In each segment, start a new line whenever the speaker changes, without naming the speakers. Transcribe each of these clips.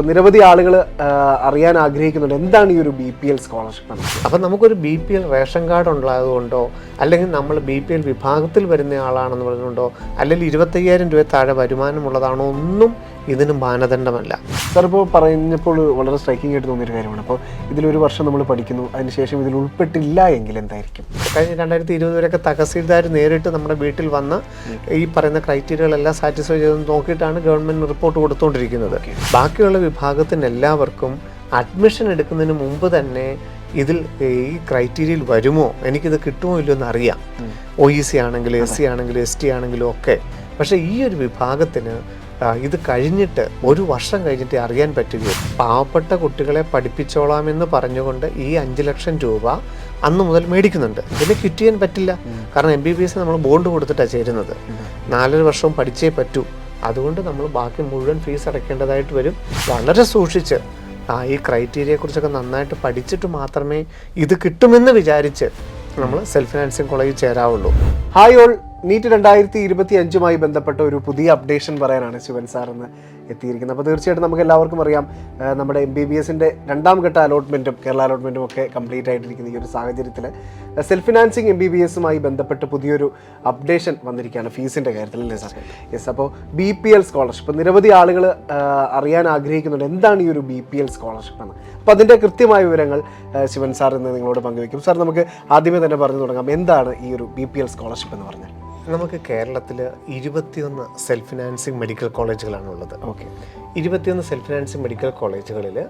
Scholarship നിരവധി ആളുകൾ അറിയാൻ ആഗ്രഹിക്കുന്നുണ്ട്. എന്താണ് ഈ ഒരു ബി പി എൽ സ്കോളർഷിപ്പ്
അപ്പം നമുക്കൊരു B P L ration card ഉണ്ടായതുകൊണ്ടോ അല്ലെങ്കിൽ നമ്മൾ ബി പി എൽ വിഭാഗത്തിൽ വരുന്ന ആളാണെന്ന് പറഞ്ഞുകൊണ്ടോ അല്ലെങ്കിൽ ഇരുപത്തയ്യായിരം രൂപ താഴെ വരുമാനമുള്ളതാണോ ഒന്നും ഇതിന് മാനദണ്ഡമല്ല.
സാർ ഇപ്പോൾ പറഞ്ഞപ്പോൾ വളരെ സ്ട്രൈക്കിംഗ് ആയിട്ട് തോന്നിയൊരു കാര്യമാണ്. അപ്പോൾ ഇതിലൊരു വർഷം നമ്മൾ പഠിക്കുന്നു അതിനുശേഷം ഇതിൽ ഉൾപ്പെട്ടില്ല എങ്കിൽ എന്തായിരിക്കും?
കഴിഞ്ഞ രണ്ടായിരത്തി ഇരുപത് വരെയൊക്കെ തഹസീൽദാർ നേരിട്ട് നമ്മുടെ വീട്ടിൽ വന്ന് ഈ പറയുന്ന ക്രൈറ്റീരിയകളെല്ലാം സാറ്റിസ്ഫൈ ചെയ്ത് നോക്കിയിട്ടാണ് ഗവൺമെന്റ് റിപ്പോർട്ട് കൊടുത്തുകൊണ്ടിരിക്കുന്നത് ബാക്കിയുള്ള വിഭാഗത്തിന് എല്ലാവർക്കും അഡ്മിഷൻ എടുക്കുന്നതിന് മുമ്പ് തന്നെ ഇതിൽ ഈ ക്രൈറ്റീരിയയിൽ വരുമോ? എനിക്കിത് കിട്ടുമോ ഇല്ലയോ എന്ന് അറിയാം. ഒ ഇ സി ആണെങ്കിലും എസ് സി ആണെങ്കിലും എസ് ടി ആണെങ്കിലും ഒക്കെ. പക്ഷേ ഈ ഒരു വിഭാഗത്തിന് ഇത് കഴിഞ്ഞിട്ട് ഒരു വർഷം കഴിഞ്ഞിട്ട് അറിയാൻ പറ്റുകയും? പാവപ്പെട്ട കുട്ടികളെ പഠിപ്പിച്ചോളാമെന്ന് പറഞ്ഞുകൊണ്ട് ഈ അഞ്ച് ലക്ഷം രൂപ അന്ന് മുതൽ മേടിക്കുന്നുണ്ട്. ഇതിനെ ക്വിറ്റ് ചെയ്യാൻ പറ്റില്ല. കാരണം എം ബി ബി എസ് നമ്മൾ ബോണ്ട് കൊടുത്തിട്ടാണ് ചേരുന്നത്. നാലര വർഷവും പഠിച്ചേ പറ്റൂ. അതുകൊണ്ട് നമ്മൾ ബാക്കി മുഴുവൻ ഫീസ് അടയ്ക്കേണ്ടതായിട്ട് വരും. വളരെ സൂക്ഷിച്ച് ആ ഈ ക്രൈറ്റീരിയയെക്കുറിച്ചൊക്കെ നന്നായിട്ട് പഠിച്ചിട്ട് മാത്രമേ ഇത് കിട്ടുമെന്ന് വിചാരിച്ച് നമ്മൾ സെൽഫ് ഫിനാൻസിങ് കോളേജിൽ ചേരാവുള്ളൂ.
ഹായ് ഓൾ നീറ്റ് രണ്ടായിരത്തി ഇരുപത്തി അഞ്ചുമായി ബന്ധപ്പെട്ട ഒരു പുതിയ അപ്ഡേഷൻ പറയാനാണ് ശിവൻ സാർ എന്ന് എത്തിയിരിക്കുന്നത്. അപ്പോൾ തീർച്ചയായിട്ടും നമുക്ക് എല്ലാവർക്കും അറിയാം നമ്മുടെ എം ബി ബി എസിന്റെ രണ്ടാം ഘട്ട അലോട്ട്മെന്റും കേരള അലോട്ട്മെന്റും ഒക്കെ കംപ്ലീറ്റ് ആയിട്ടിരിക്കുന്ന ഈ ഒരു സാഹചര്യത്തിൽ self financing M B B എസുമായി ബന്ധപ്പെട്ട് പുതിയൊരു അപ്ഡേഷൻ വന്നിരിക്കുകയാണ് ഫീസിന്റെ കാര്യത്തിൽ അല്ലേ സാർ? യെസ് അപ്പോൾ ബി പി എൽ സ്കോളർഷിപ്പ് നിരവധി ആളുകൾ അറിയാൻ ആഗ്രഹിക്കുന്നുണ്ട് എന്താണ് ഈ ഒരു ബി പി എൽ സ്കോളർഷിപ്പ് എന്ന്. അപ്പോൾ അതിന്റെ കൃത്യമായ വിവരങ്ങൾ ശിവൻ സാർ ഇന്ന് നിങ്ങളോട് പങ്കുവയ്ക്കും. സാർ നമുക്ക് ആദ്യമേ തന്നെ പറഞ്ഞു തുടങ്ങാം എന്താണ് ഈ ഒരു ബി പി എൽ സ്കോളർഷിപ്പ് എന്ന് പറഞ്ഞാൽ?
നമുക്ക് കേരളത്തിൽ ഇരുപത്തിയൊന്ന് സെൽഫ് ഫിനാൻസിങ് മെഡിക്കൽ കോളേജുകളാണ് ഉള്ളത്.
ഓക്കെ.
ഇരുപത്തിയൊന്ന് സെൽഫ് ഫിനാൻസിങ് മെഡിക്കൽ കോളേജുകളിൽ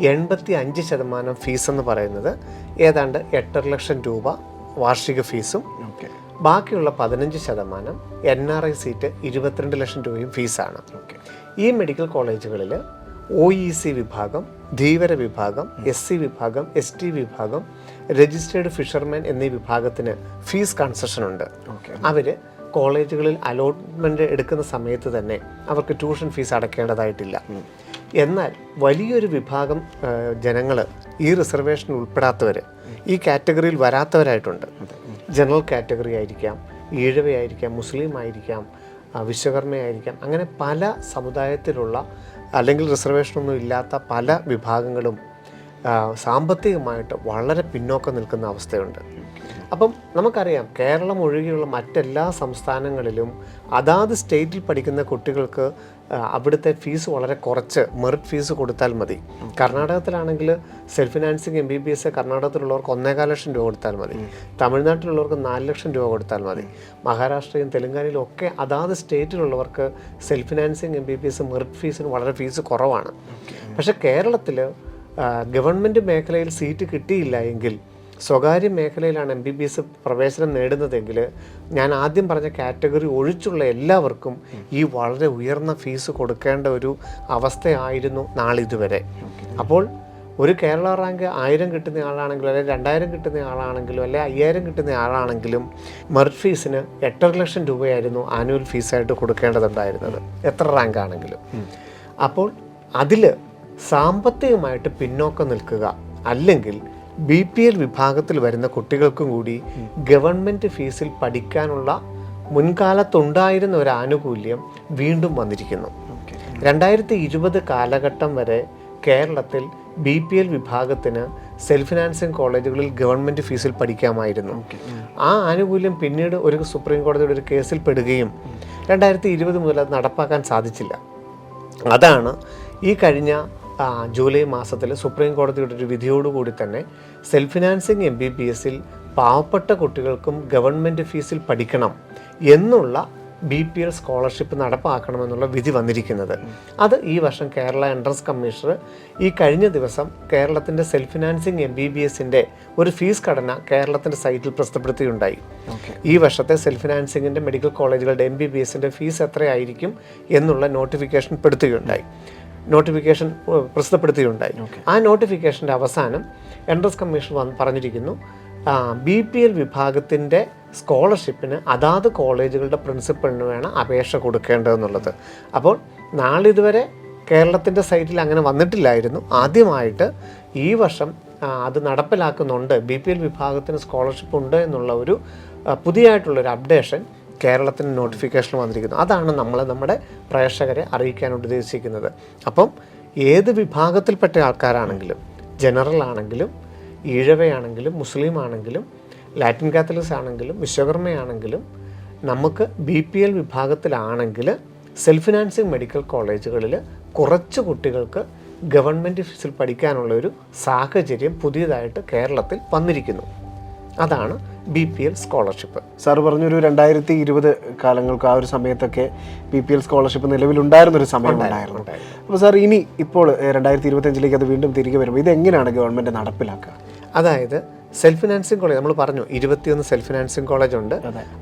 എൺപത്തി അഞ്ച് ശതമാനം ഫീസ് എന്ന് പറയുന്നത് ഏതാണ്ട് എട്ടര ലക്ഷം രൂപ വാർഷിക ഫീസും
ഓക്കെ.
ബാക്കിയുള്ള പതിനഞ്ച് ശതമാനം എൻ ആർ ഐ സീറ്റ് ഇരുപത്തിരണ്ട് ലക്ഷം രൂപയും ഫീസാണ്
ഓക്കെ.
ഈ മെഡിക്കൽ കോളേജുകളിൽ ഒ ഇ സി വിഭാഗം ധീവര വിഭാഗം എസ് സി വിഭാഗം എസ് ടി വിഭാഗം രജിസ്റ്റേർഡ് ഫിഷർമാൻ എന്നീ വിഭാഗത്തിന് ഫീസ് കൺസെഷൻ ഉണ്ട് അവർ കോളേജുകളിൽ അലോട്ട്മെന്റ് എടുക്കുന്ന സമയത്ത് തന്നെ അവർക്ക് ട്യൂഷൻ ഫീസ് അടയ്ക്കേണ്ടതായിട്ടില്ല. എന്നാൽ വലിയൊരു വിഭാഗം ജനങ്ങൾ ഈ റിസർവേഷൻ ഉൾപ്പെടാത്തവർ ഈ കാറ്റഗറിയിൽ വരാത്തവരായിട്ടുണ്ട്. ജനറൽ കാറ്റഗറി ആയിരിക്കാം ഈഴവയായിരിക്കാം മുസ്ലിം ആയിരിക്കാം വിശ്വകർമ്മയായിരിക്കാം. അങ്ങനെ പല സമുദായത്തിലുള്ള അല്ലെങ്കിൽ റിസർവേഷനൊന്നും ഇല്ലാത്ത പല വിഭാഗങ്ങളും സാമ്പത്തികമായിട്ട് വളരെ പിന്നോക്കം നിൽക്കുന്ന അവസ്ഥയുണ്ട്. അപ്പം നമുക്കറിയാം കേരളം ഒഴികെയുള്ള മറ്റെല്ലാ സംസ്ഥാനങ്ങളിലും അതാത് സ്റ്റേറ്റിൽ പഠിക്കുന്ന കുട്ടികൾക്ക് അവിടുത്തെ ഫീസ് വളരെ കുറച്ച് മെറിറ്റ് ഫീസ് കൊടുത്താൽ മതി. കർണാടകത്തിലാണെങ്കിൽ self financing M B B S കർണാടകത്തിലുള്ളവർക്ക് ഒന്നേകാൽ ലക്ഷം രൂപ കൊടുത്താൽ മതി. തമിഴ്നാട്ടിലുള്ളവർക്ക് നാല് ലക്ഷം രൂപ കൊടുത്താൽ മതി. മഹാരാഷ്ട്രയും തെലുങ്കാനയിലും ഒക്കെ അതാത് സ്റ്റേറ്റിലുള്ളവർക്ക് self financing M B B S merit ഫീസിന് വളരെ ഫീസ് കുറവാണ്. പക്ഷേ കേരളത്തിൽ ഗവൺമെന്റ് മേഖലയിൽ സീറ്റ് കിട്ടിയില്ല എങ്കിൽ സ്വകാര്യ മേഖലയിലാണ് എം ബി ബി എസ് പ്രവേശനം നേടുന്നതെങ്കിൽ ഞാൻ ആദ്യം പറഞ്ഞ കാറ്റഗറി ഒഴിച്ചുള്ള എല്ലാവർക്കും ഈ വളരെ ഉയർന്ന ഫീസ് കൊടുക്കേണ്ട ഒരു അവസ്ഥയായിരുന്നു നാളിതുവരെ. അപ്പോൾ ഒരു കേരള റാങ്ക് ആയിരം കിട്ടുന്ന ആളാണെങ്കിലും അല്ലെങ്കിൽ രണ്ടായിരം കിട്ടുന്ന ആളാണെങ്കിലും അല്ലെങ്കിൽ അയ്യായിരം കിട്ടുന്ന ആളാണെങ്കിലും മെറിറ്റ് ഫീസിന് എട്ടര ലക്ഷം രൂപയായിരുന്നു ആനുവൽ ഫീസായിട്ട് കൊടുക്കേണ്ടതുണ്ടായിരുന്നത്. എത്ര റാങ്ക് ആണെങ്കിലും അപ്പോൾ അതിൽ സാമ്പത്തികമായിട്ട് പിന്നോക്കം നിൽക്കുക. അല്ലെങ്കിൽ ബി പി എൽ വിഭാഗത്തിൽ വരുന്ന കുട്ടികൾക്കും കൂടി ഗവൺമെന്റ് ഫീസിൽ പഠിക്കാനുള്ള മുൻകാലത്തുണ്ടായിരുന്ന ഒരു ആനുകൂല്യം വീണ്ടും വന്നിരിക്കുന്നു. രണ്ടായിരത്തി ഇരുപത് കാലഘട്ടം വരെ കേരളത്തിൽ ബി പി എൽ വിഭാഗത്തിന് സെൽഫ് ഫിനാൻസിങ് കോളേജുകളിൽ ഗവൺമെന്റ് ഫീസിൽ പഠിക്കാമായിരുന്നു. ആ ആനുകൂല്യം പിന്നീട് ഒരു സുപ്രീം കോടതിയുടെ ഒരു കേസിൽ പെടുകയും രണ്ടായിരത്തി ഇരുപത് മുതൽ അത് നടപ്പാക്കാൻ സാധിച്ചില്ല. അതാണ് ഈ കഴിഞ്ഞ ജൂലൈ മാസത്തിൽ സുപ്രീം കോടതിയുടെ ഒരു വിധിയോടുകൂടി തന്നെ self financing M B B എസിൽ പാവപ്പെട്ട കുട്ടികൾക്കും ഗവൺമെന്റ് ഫീസിൽ പഠിക്കണം എന്നുള്ള ബി പി എൽ സ്കോളർഷിപ്പ് നടപ്പാക്കണമെന്നുള്ള വിധി വന്നിരിക്കുന്നത്. അത് ഈ വർഷം കേരള എൻട്രൻസ് കമ്മീഷണർ ഈ കഴിഞ്ഞ ദിവസം കേരളത്തിന്റെ self financing M B B എസിന്റെ ഒരു ഫീസ് ഘടന കേരളത്തിന്റെ സൈറ്റിൽ പ്രസിദ്ധപ്പെടുത്തിയുണ്ടായി. ഈ വർഷത്തെ സെൽഫ് ഫിനാൻസിങ്ങിന്റെ മെഡിക്കൽ കോളേജുകളുടെ എം ബി ബി എസിന്റെ ഫീസ് എത്രയായിരിക്കും എന്നുള്ള നോട്ടിഫിക്കേഷൻ പെടുത്തുകയുണ്ടായി. നോട്ടിഫിക്കേഷൻ പ്രസിദ്ധപ്പെടുത്തുകയുണ്ടായി ആ നോട്ടിഫിക്കേഷന്റെ അവസാനം എൻട്രൻസ് കമ്മീഷൻ വന്ന് പറഞ്ഞിരിക്കുന്നു ബി പി എൽ വിഭാഗത്തിന്റെ സ്കോളർഷിപ്പിന് അതാത് കോളേജുകളുടെ പ്രിൻസിപ്പളിന് വേണം അപേക്ഷ കൊടുക്കേണ്ടതെന്നുള്ളത്. അപ്പോൾ നാളിതുവരെ കേരളത്തിന്റെ സൈറ്റിൽ അങ്ങനെ വന്നിട്ടില്ലായിരുന്നു. ആദ്യമായിട്ട് ഈ വർഷം അത് നടപ്പിലാക്കുന്നുണ്ട്. ബി പി എൽ വിഭാഗത്തിന് സ്കോളർഷിപ്പ് ഉണ്ട് എന്നുള്ള ഒരു പുതിയായിട്ടുള്ളൊരു പുതിയതായിട്ടുള്ളൊരു അപ്ഡേഷൻ കേരളത്തിന് നോട്ടിഫിക്കേഷൻ വന്നിരിക്കുന്നു. അതാണ് നമ്മൾ നമ്മുടെ പ്രേക്ഷകരെ അറിയിക്കാൻ ഉദ്ദേശിക്കുന്നത്. അപ്പം ഏത് വിഭാഗത്തിൽപ്പെട്ട ആൾക്കാരാണെങ്കിലും ജനറൽ ആണെങ്കിലും ഈഴവയാണെങ്കിലും മുസ്ലിം ആണെങ്കിലും ലാറ്റിൻ കാത്തലിക്സ് ആണെങ്കിലും വിശ്വകർമ്മയാണെങ്കിലും നമുക്ക് ബി പി എൽ വിഭാഗത്തിലാണെങ്കിൽ സെൽഫ് ഫിനാൻസിങ് മെഡിക്കൽ കോളേജുകളിൽ കുറച്ച് കുട്ടികൾക്ക് ഗവൺമെന്റ് ഫീസിൽ പഠിക്കാനുള്ള ഒരു സാഹചര്യം പുതിയതായിട്ട് കേരളത്തിൽ വന്നിരിക്കുന്നു. അതാണ് B P L scholarship.
Sir പറഞ്ഞൊരു രണ്ടായിരത്തി ഇരുപത് കാലങ്ങൾക്ക് ആ ഒരു സമയത്തൊക്കെ ബി പി എൽ സ്കോളർഷിപ്പ് നിലവിലുണ്ടായിരുന്ന ഒരു സമയം ഉണ്ടായിരുന്നു. അപ്പോൾ സാർ ഇനി ഇപ്പോൾ രണ്ടായിരത്തി ഇരുപത്തഞ്ചിലേക്ക് അത് വീണ്ടും തിരികെ വരുമ്പോൾ ഇത് എങ്ങനെയാണ് ഗവൺമെന്റ് നടപ്പിലാക്കുക?
അതായത് സെൽഫ് ഫിനാൻസിങ് കോളേജ് നമ്മൾ പറഞ്ഞു ഇരുപത്തിയൊന്ന് സെൽഫ് ഫിനാൻസിങ് കോളേജ് ഉണ്ട്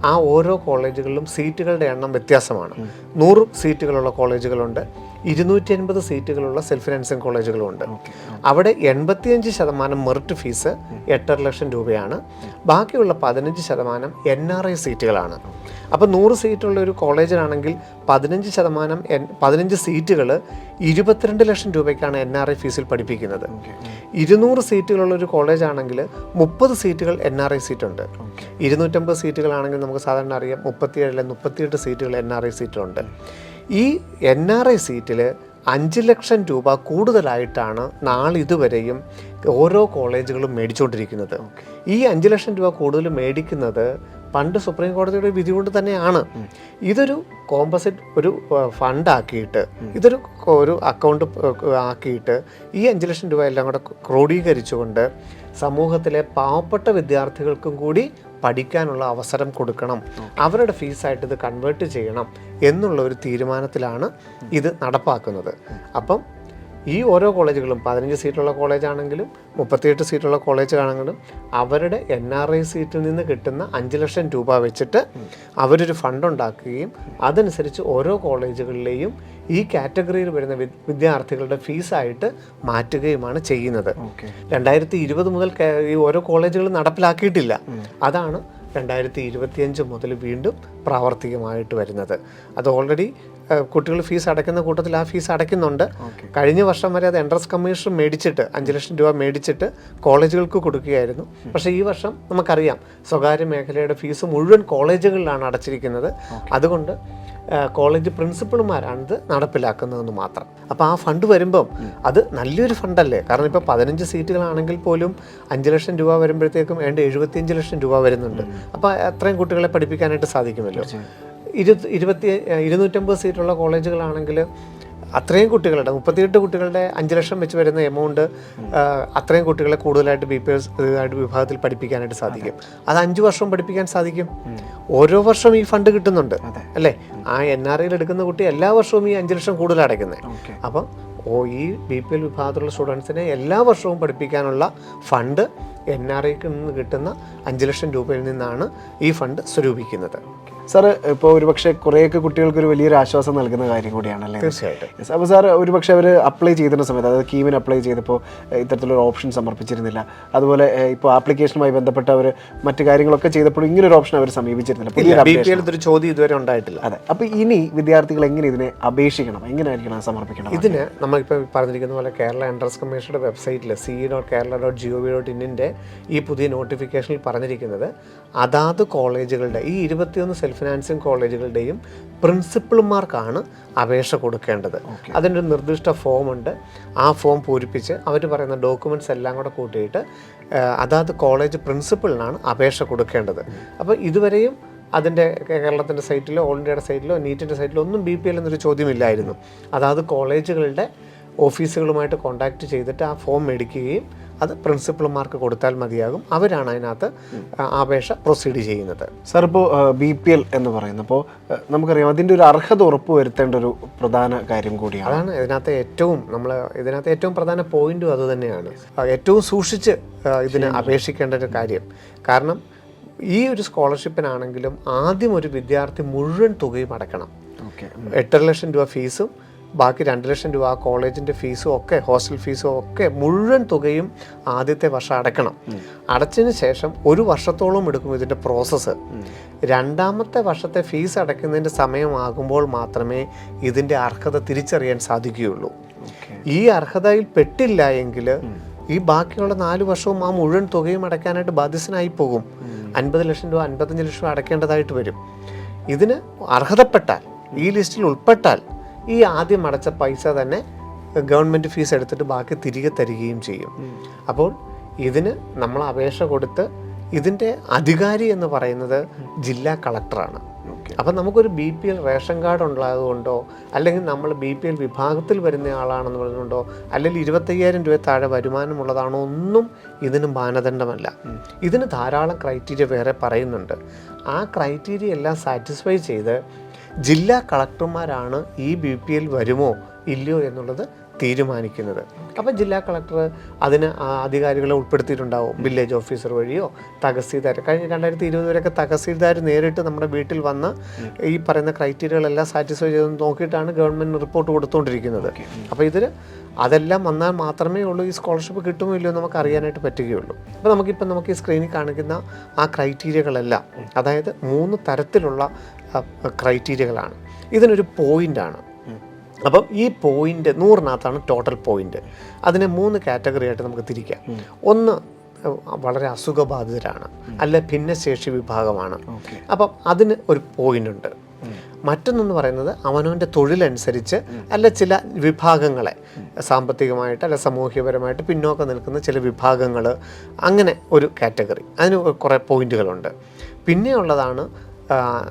ആ ഓരോ കോളേജുകളിലും സീറ്റുകളുടെ എണ്ണം വ്യത്യാസമാണ്. നൂറ് സീറ്റുകളുള്ള കോളേജുകളുണ്ട്. ഇരുന്നൂറ്റി അൻപത് സീറ്റുകളുള്ള സെൽഫ് ഫിനാൻസിങ് കോളേജുകളുണ്ട്. അവിടെ എൺപത്തിയഞ്ച് ശതമാനം മെറിറ്റ് ഫീസ് എട്ടര ലക്ഷം രൂപയാണ്. ബാക്കിയുള്ള പതിനഞ്ച് ശതമാനം എൻ ആർ ഐ സീറ്റുകളാണ്. അപ്പോൾ നൂറ് സീറ്റുള്ള ഒരു കോളേജിലാണെങ്കിൽ പതിനഞ്ച് ശതമാനം എൻ പതിനഞ്ച് സീറ്റുകൾ ഇരുപത്തിരണ്ട് ലക്ഷം രൂപയ്ക്കാണ് എൻ ആർ ഐ ഫീസിൽ പഠിപ്പിക്കുന്നത്. ഇരുന്നൂറ് സീറ്റുകളുള്ള ഒരു കോളേജാണെങ്കിൽ മുപ്പത് സീറ്റുകൾ എൻ ആർ ഐ സീറ്റുണ്ട്. ഇരുന്നൂറ്റമ്പത് സീറ്റുകളാണെങ്കിൽ നമുക്ക് സാധാരണ അറിയാം മുപ്പത്തിയേഴിലെ മുപ്പത്തിയെട്ട് സീറ്റുകൾ എൻ ആർ ഐ സീറ്റുണ്ട്. ഈ എൻ ആർ ഐ സീറ്റിൽ അഞ്ച് ലക്ഷം രൂപ കൂടുതലായിട്ടാണ് നാളിതുവരെയും ഓരോ കോളേജുകളും മേടിച്ചുകൊണ്ടിരിക്കുന്നത് ഈ അഞ്ച് ലക്ഷം രൂപ കൂടുതൽ മേടിക്കുന്നത് പണ്ട് സുപ്രീം കോടതിയുടെ വിധി കൊണ്ട് തന്നെയാണ്. ഇതൊരു കോമ്പസിറ്റ് ഒരു ഫണ്ടാക്കിയിട്ട് ഇതൊരു ഒരു അക്കൗണ്ട് ആക്കിയിട്ട് ഈ അഞ്ച് ലക്ഷം രൂപ എല്ലാം കൂടെ ക്രോഡീകരിച്ചുകൊണ്ട് സമൂഹത്തിലെ പാവപ്പെട്ട വിദ്യാർത്ഥികൾക്കും കൂടി പഠിക്കാനുള്ള അവസരം കൊടുക്കണം. അവരുടെ ഫീസായിട്ട് ഇത് കൺവേർട്ട് ചെയ്യണം എന്നുള്ള ഒരു തീരുമാനത്തിലാണ് ഇത് നടപ്പാക്കുന്നത്. അപ്പം ഈ ഓരോ കോളേജുകളും പതിനഞ്ച് സീറ്റുള്ള കോളേജാണെങ്കിലും മുപ്പത്തിയെട്ട് സീറ്റുള്ള കോളേജ് ആണെങ്കിലും അവരുടെ എൻ ആർ ഐ സീറ്റിൽ നിന്ന് കിട്ടുന്ന അഞ്ച് ലക്ഷം രൂപ വെച്ചിട്ട് അവരൊരു ഫണ്ട് ഉണ്ടാക്കുകയും അതനുസരിച്ച് ഓരോ കോളേജുകളിലെയും ഈ കാറ്റഗറിയിൽ വരുന്ന വിദ്യാർത്ഥികളുടെ ഫീസായിട്ട് മാറ്റുകയുമാണ് ചെയ്യുന്നത്. രണ്ടായിരത്തി ഇരുപത് മുതൽ ഈ ഓരോ കോളേജുകളും നടപ്പിലാക്കിയിട്ടില്ല. അതാണ് രണ്ടായിരത്തി ഇരുപത്തിയഞ്ച് മുതൽ വീണ്ടും പ്രാവർത്തികമായിട്ട് വരുന്നത്. അത് ഓൾറെഡി കുട്ടികൾ ഫീസ് അടയ്ക്കുന്ന കൂട്ടത്തിൽ ആ ഫീസ് അടയ്ക്കുന്നുണ്ട്. കഴിഞ്ഞ വർഷം വരെ അത് എൻട്രൻസ് കമ്മീഷൻ മേടിച്ചിട്ട് അഞ്ച് ലക്ഷം രൂപ മേടിച്ചിട്ട് കോളേജുകൾക്ക് കൊടുക്കുകയായിരുന്നു. പക്ഷേ ഈ വർഷം നമുക്കറിയാം സ്വകാര്യ മേഖലയുടെ ഫീസ് മുഴുവൻ കോളേജുകളിലാണ് അടച്ചിരിക്കുന്നത്. അതുകൊണ്ട് കോളേജ് പ്രിൻസിപ്പൾമാരാണ് ഇത് നടപ്പിലാക്കുന്നതെന്ന് മാത്രം. അപ്പോൾ ആ ഫണ്ട് വരുമ്പം അത് നല്ലൊരു ഫണ്ടല്ലേ? കാരണം ഇപ്പോൾ പതിനഞ്ച് സീറ്റുകളാണെങ്കിൽ പോലും അഞ്ച് ലക്ഷം രൂപ വരുമ്പോഴത്തേക്കും ഏണ്ട എഴുപത്തിയഞ്ച് ലക്ഷം രൂപ വരുന്നുണ്ട്. അപ്പോൾ അത്രയും കുട്ടികളെ പഠിപ്പിക്കാനായിട്ട് സാധിക്കുമല്ലോ. ഇരു ഇരുപത്തി ഇരുന്നൂറ്റമ്പത് സീറ്റുള്ള കോളേജുകളാണെങ്കിൽ അത്രയും കുട്ടികളുടെ മുപ്പത്തിയെട്ട് കുട്ടികളുടെ അഞ്ച് ലക്ഷം വെച്ച് വരുന്ന എമൗണ്ട് അത്രയും കുട്ടികളെ കൂടുതലായിട്ട് ബി പി എസ് വിഭാഗത്തിൽ പഠിപ്പിക്കാനായിട്ട് സാധിക്കും. അത് അഞ്ച് വർഷം പഠിപ്പിക്കാൻ സാധിക്കും. ഓരോ വർഷവും ഈ ഫണ്ട് കിട്ടുന്നുണ്ട് അല്ലേ? ആ എൻ ആർ ഐയിൽ എടുക്കുന്ന കുട്ടി എല്ലാ വർഷവും ഈ അഞ്ച് ലക്ഷം കൂടുതൽ അടയ്ക്കുന്നത് അപ്പം ഓ ഈ ബി പി എൽ വിഭാഗത്തിലുള്ള സ്റ്റുഡൻസിനെ എല്ലാ വർഷവും പഠിപ്പിക്കാനുള്ള ഫണ്ട് എൻ ആർ ഐക്ക് നിന്ന് കിട്ടുന്ന അഞ്ച് ലക്ഷം രൂപയിൽ നിന്നാണ് ഈ ഫണ്ട് സ്വരൂപിക്കുന്നത്.
സാർ ഇപ്പോൾ ഒരുപക്ഷെ കുറേയൊക്കെ കുട്ടികൾക്ക് ഒരു വലിയൊരു ആശ്വാസം നൽകുന്ന കാര്യം കൂടിയാണല്ലേ
തീർച്ചയായിട്ടും.
അപ്പോൾ സാർ ഒരുപക്ഷെ അവർ അപ്ലൈ ചെയ്തിരുന്ന സമയത്ത് അതായത് കീമിന് അപ്ലൈ ചെയ്തപ്പോൾ ഇത്തരത്തിലൊരു ഓപ്ഷൻ സമർപ്പിച്ചിരുന്നില്ല. അതുപോലെ ഇപ്പോൾ ആപ്ലിക്കേഷനുമായി ബന്ധപ്പെട്ട അവർ മറ്റു കാര്യങ്ങളൊക്കെ ചെയ്തപ്പോൾ ഒരു ഓപ്ഷൻ അവർ സമീപിച്ചിരുന്നില്ല.
ഒരു ചോദ്യം ഇതുവരെ ഉണ്ടായിട്ടില്ല.
അതെ. അപ്പോൾ ഇനി വിദ്യാർത്ഥികൾ എങ്ങനെ ഇതിനെ അപേക്ഷിക്കണം? എങ്ങനെയായിരിക്കണം സമർപ്പിക്കണം?
ഇതിന് നമ്മളിപ്പോൾ പറഞ്ഞിരിക്കുന്ന പോലെ കേരള എൻട്രൻസ് കമ്മീഷന്റെ വെബ്സൈറ്റിൽ C dot Kerala dot G O V dot ഇന്നിന്റെ ഈ പുതിയ നോട്ടിഫിക്കേഷനിൽ പറഞ്ഞിരിക്കുന്നത് അതാത് കോളേജുകളുടെ ഈ ഇരുപത്തിയൊന്ന് സെൽഫ് ഫിനാൻസിങ് കോളേജുകളുടെയും പ്രിൻസിപ്പൾമാർക്കാണ് അപേക്ഷ കൊടുക്കേണ്ടത്. അതിന്റെ ഒരു നിർദ്ദിഷ്ട ഫോമുണ്ട്. ആ ഫോം പൂരിപ്പിച്ച് അവർ പറയുന്ന ഡോക്യുമെന്റ്സ് എല്ലാം കൂടെ കൂട്ടിയിട്ട് അതാത് കോളേജ് പ്രിൻസിപ്പളിനാണ് അപേക്ഷ കൊടുക്കേണ്ടത്. അപ്പോൾ ഇതുവരെയും അതിന്റെ കേരളത്തിന്റെ സൈറ്റിലോ ഓൾ ഇന്ത്യയുടെ സൈറ്റിലോ നീറ്റിന്റെ സൈറ്റിലോ ഒന്നും ബി പി എൽ എന്നൊരു ചോദ്യമില്ലായിരുന്നു. അതാത് കോളേജുകളുടെ ഓഫീസുകളുമായിട്ട് കോൺടാക്റ്റ് ചെയ്തിട്ട് ആ ഫോം മേടിക്കുകയും അത് പ്രിൻസിപ്പൾമാർക്ക് കൊടുത്താൽ മതിയാകും. അവരാണ് അതിനകത്ത് ആപേക്ഷ അപേക്ഷ പ്രൊസീഡ് ചെയ്യുന്നത്.
സാർ ഇപ്പോൾ ബി പി എൽ എന്ന് പറയുന്നത് അപ്പോൾ നമുക്കറിയാം അതിന്റെ ഒരു അർഹത ഉറപ്പ് വരുത്തേണ്ട ഒരു പ്രധാന കാര്യം കൂടിയാണ്.
അതാണ് ഇതിനകത്ത് ഏറ്റവും നമ്മൾ ഇതിനകത്ത് ഏറ്റവും പ്രധാന പോയിന്റും അതുതന്നെയാണ് ഏറ്റവും സൂക്ഷിച്ച് ഇതിന് അപേക്ഷിക്കേണ്ട ഒരു കാര്യം. കാരണം ഈ ഒരു സ്കോളർഷിപ്പിനാണെങ്കിലും ആദ്യം ഒരു വിദ്യാർത്ഥി മുഴുവൻ തുകയും
അടക്കണം
എട്ടര ലക്ഷം രൂപ ഫീസും ബാക്കി രണ്ട് ലക്ഷം രൂപ കോളേജിന്റെ ഫീസും ഒക്കെ ഹോസ്റ്റൽ ഫീസും ഒക്കെ മുഴുവൻ തുകയും ആദ്യത്തെ വർഷം അടയ്ക്കണം. അടച്ചതിന് ശേഷം ഒരു വർഷത്തോളം എടുക്കും ഇതിന്റെ പ്രോസസ്സ് രണ്ടാമത്തെ വർഷത്തെ ഫീസ് അടയ്ക്കുന്നതിന്റെ സമയമാകുമ്പോൾ മാത്രമേ ഇതിന്റെ അർഹത തിരിച്ചറിയാൻ സാധിക്കുകയുള്ളൂ. ഈ അർഹതയിൽ പെട്ടില്ല എങ്കിൽ ഈ ബാക്കിയുള്ള നാല് വർഷവും ആ മുഴുവൻ തുകയും അടയ്ക്കാനായിട്ട് ബാധ്യസ്ഥനായി പോകും. അൻപത് ലക്ഷം രൂപ അൻപത്തഞ്ച് ലക്ഷം അടയ്ക്കേണ്ടതായിട്ട് വരും. ഇതിന് അർഹതപ്പെട്ടാൽ ഈ ലിസ്റ്റിൽ ഉൾപ്പെട്ടാൽ ഈ ആദ്യം അടച്ച പൈസ തന്നെ ഗവൺമെന്റ് ഫീസ് എടുത്തിട്ട് ബാക്കി തിരികെ തരികയും ചെയ്യും. അപ്പോൾ ഇതിന് നമ്മൾ അപേക്ഷ കൊടുത്ത് ഇതിന്റെ അധികാരി എന്ന് പറയുന്നത് ജില്ലാ കളക്ടറാണ്. അപ്പം നമുക്കൊരു B P L ration card ഉണ്ടായതുകൊണ്ടോ അല്ലെങ്കിൽ നമ്മൾ ബി പി എൽ വിഭാഗത്തിൽ വരുന്ന ആളാണെന്ന് പറഞ്ഞുകൊണ്ടോ അല്ലെങ്കിൽ ഇരുപത്തയ്യായിരം രൂപ താഴെ വരുമാനമുള്ളതാണോ ഒന്നും ഇതിന് മാനദണ്ഡമല്ല. ഇതിന് ധാരാളം ക്രൈറ്റീരിയ വേറെ പറയുന്നുണ്ട്. ആ ക്രൈറ്റീരിയ എല്ലാം സാറ്റിസ്ഫൈ ചെയ്ത് ജില്ലാ കളക്ടർമാരാണ് ഈ ബി പി എൽ വരുമോ ഇല്ലയോ എന്നുള്ളത് തീരുമാനിക്കുന്നത്. അപ്പം ജില്ലാ കളക്ടർ അതിന് അധികാരികളെ ഉൾപ്പെടുത്തിയിട്ടുണ്ടാവും. വില്ലേജ് ഓഫീസർ വഴിയോ തഹസീൽദാർ. കഴിഞ്ഞ രണ്ടായിരത്തി ഇരുപത് വരെയൊക്കെ തഹസീൽദാർ നേരിട്ട് നമ്മുടെ വീട്ടിൽ വന്ന് ഈ പറയുന്ന ക്രൈറ്റീരിയകളെല്ലാം സാറ്റിസ്ഫൈ ചെയ്ത് നോക്കിയിട്ടാണ് ഗവൺമെന്റ് റിപ്പോർട്ട് കൊടുത്തുകൊണ്ടിരിക്കുന്നത് അപ്പോൾ ഇതിൽ അതെല്ലാം വന്നാൽ മാത്രമേ ഉള്ളൂ. ഈ സ്കോളർഷിപ്പ് കിട്ടുമോ ഇല്ലയോ നമുക്ക് അറിയാനായിട്ട് പറ്റുകയുള്ളൂ. അപ്പോൾ നമുക്കിപ്പോൾ നമുക്ക് ഈ സ്ക്രീനിൽ കാണിക്കുന്ന ആ ക്രൈറ്റീരിയകളെല്ലാം അതായത് മൂന്ന് തരത്തിലുള്ള ക്രൈറ്റീരിയകളാണ്. ഇതിനൊരു പോയിന്റാണ് അപ്പം ഈ പോയിന്റ് നൂറിനകത്താണ് ടോട്ടൽ പോയിന്റ് അതിനെ മൂന്ന് കാറ്റഗറി ആയിട്ട് നമുക്ക് തിരിക്കാം. ഒന്ന് വളരെ അസുഖബാധിതരാണ്. അല്ല ഭിന്നശേഷി വിഭാഗമാണ്. അപ്പം അതിന് ഒരു പോയിന്റ് ഉണ്ട് മറ്റൊന്നെന്ന് പറയുന്നത് അവനവന്റെ തൊഴിലനുസരിച്ച് അല്ല ചില വിഭാഗങ്ങളെ സാമ്പത്തികമായിട്ട് അല്ല സാമൂഹ്യപരമായിട്ട് പിന്നോക്കം നിൽക്കുന്ന ചില വിഭാഗങ്ങൾ അങ്ങനെ ഒരു കാറ്റഗറി അതിന് കുറേ പോയിന്റുകളുണ്ട്. പിന്നെയുള്ളതാണ്